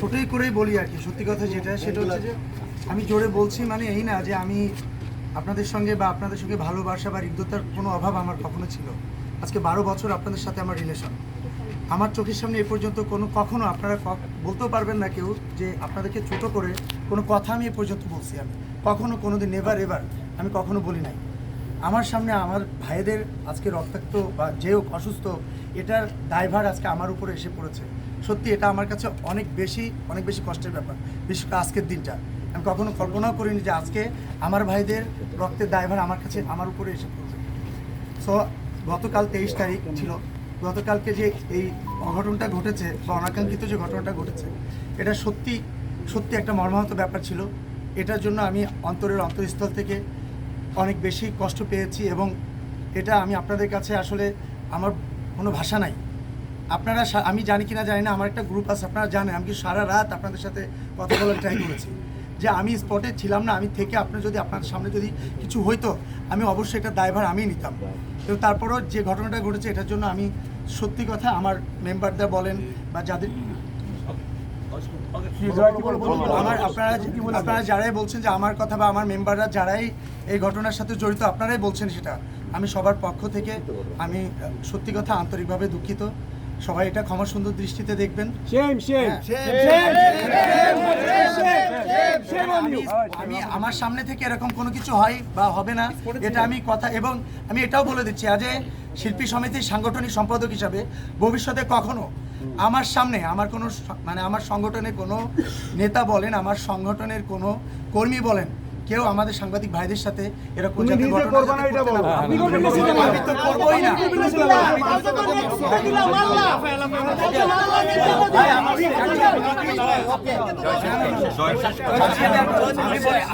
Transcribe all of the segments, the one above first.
ছোটই করেই বলি আর কি, সত্যি কথা যেটা, সেটা হচ্ছে যে আমি জোরে বলছি মানে এই না যে আমি আপনাদের সঙ্গে বা আপনাদের সঙ্গে ভালোবাসা বা হৃদ্যতার কোনো অভাব আমার কখনো ছিল আজকে বারো বছর আপনাদের সাথে আমার রিলেশন আমার চোখের সামনে এ পর্যন্ত কোনো, কখনো আপনারা বলতেও পারবেন না কেউ যে আপনাদেরকে ছোট করে কোনো কথা আমি এ পর্যন্ত বলছি আমি। কখনো কোনো দিন নেভার এভার আমি কখনো বলি নাই। আমার সামনে আমার ভাইদের আজকে রক্তাক্ত বা যে হোক অসুস্থ, এটার দায়ভার আজকে আমার উপরে এসে পড়েছে। সত্যি এটা আমার কাছে অনেক বেশি অনেক বেশি কষ্টের ব্যাপার, বিশেষ করে আজকের দিনটা। আমি কখনো কল্পনাও করিনি যে আজকে আমার ভাইদের রক্তের দায়ভার আমার কাছে, আমার উপরে এসে পড়বে সো গতকাল তেইশ তারিখ ছিল। গতকালকে যে এই অঘটনটা ঘটেছে বা অনাকাঙ্ক্ষিত যে ঘটনাটা ঘটেছে, এটা সত্যি সত্যি একটা মর্মাহত ব্যাপার ছিল। এটার জন্য আমি অন্তরের অন্তরস্থল থেকে অনেক বেশি কষ্ট পেয়েছি এবং এটা আমি আপনাদের কাছে আসলে আমার কোনো ভাষা নাই। আপনারা আমি জানি কি না জানি না, আমার একটা গ্রুপ আছে, আপনারা জানেন, আমি সারা রাত আপনাদের সাথে কথা বলার ট্রাই করেছি। যে আমি স্পটে ছিলাম না, আমি থেকে আপনার যদি, আপনার সামনে যদি কিছু হইতো, আমি অবশ্যই এটা দায়ভার আমিই নিতাম। কিন্তু তারপরও যে ঘটনাটা ঘটেছে, এটার জন্য আমি সত্যি কথা আমার মেম্বারদের বলেন বা যাদের আপনারা যারাই বলছেন যে আমার কথা বা আমার মেম্বাররা যারাই এই ঘটনার সাথে জড়িত, আপনারাই বলছেন সেটা। আমি সবার পক্ষ থেকে আমি সত্যি কথা আন্তরিকভাবে দুঃখিত। সবাই এটা ক্ষমা সুন্দর দৃষ্টিতে দেখবেন. আমি আমি আমার সামনে থেকে এরকম কোনো কিছু হয় বা হবে না এটা আমি কথা এবং আমি এটাও বলে দিচ্ছি আজ শিল্পী সমিতির সাংগঠনিক সম্পাদক হিসাবে ভবিষ্যতে কখনো আমার সামনে আমার কোনো মানে আমার সংগঠনের কোনো নেতা বলেন আমার সংগঠনের কোনো কর্মী বলেন কেউ আমাদের সাংবাদিক ভাইদের সাথে এরকম।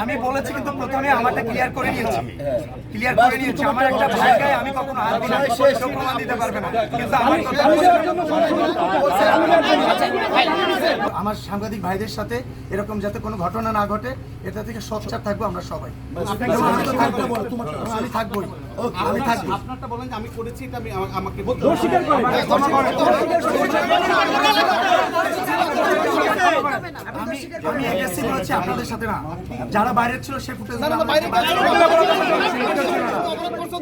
আমি বলেছি কিন্তু প্রথমে আমারটা ক্লিয়ার করে নিয়েছি ক্লিয়ার করে নিয়েছি আমার একটা ভাই আমি কখনো হাত দিতে পারবে না কিন্তু আমার কথা আমার সাংবাদিক ভাইদের সাথে এরকম যাতে কোনো ঘটনা না ঘটে এটা থেকে সোচ্চার থাকব আমরা সবাই। আমি থাকবোই। আমি থাকব আপনারটা বলেন যে আমি করেছি এটা আমি আমা- আমাকে করেন। আমি আমি হয়েছি আপনাদের সাথে না। যারা বাইরে ছিল সে ফুটেজ বাইরে তুমি দোষ স্বীকার করে মাপছ কত হন? কত হন? নাহলে কালকে যে